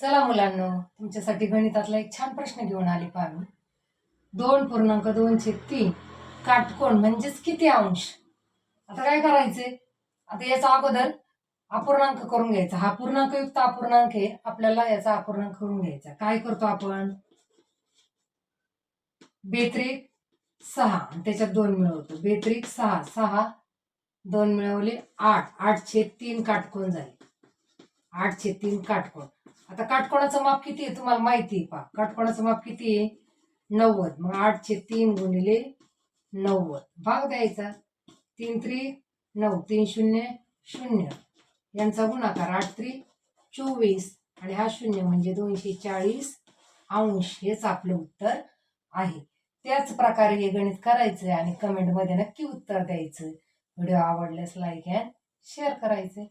चला मुलांनो तुमच्यासाठी गणितातला एक छान प्रश्न घेऊन आले पहा मी. दोन पूर्णांक दोनशे तीन. काटकोण म्हणजेच किती अंश? आता काय करायचंय? आता याचा अगोदर अपूर्णांक करून घ्यायचा. हा पूर्णांकयुक्त अपूर्णांक आहे. आपल्याला याचा अपूर्णांक करून घ्यायचा. काय करतो आपण? बेत्रिक सहा. आणि त्याच्यात दोन मिळवतो. बेत्रिक सहा. सहा दोन मिळवले आठ. आठशे तीन काटकोण झाले. आठशे तीन काटकोण आता काटकोणाचं माप किती आहे तुम्हाला माहिती आहे पा काटकोणाचं माप किती आहे? नव्वद. मग आठशे तीन गुणिले नव्वद. भाग द्यायचा. तीन त्री नऊ. तीन शून्य शून्य. यांचा गुणाकार आठ त्रि चोवीस. आणि हा शून्य म्हणजे दोनशे चाळीस अंश हेच आपलं उत्तर आहे. त्याच प्रकारे हे गणित करायचं आणि कमेंटमध्ये नक्की उत्तर द्यायचं. व्हिडिओ आवडल्यास लाईक अँड शेअर करायचे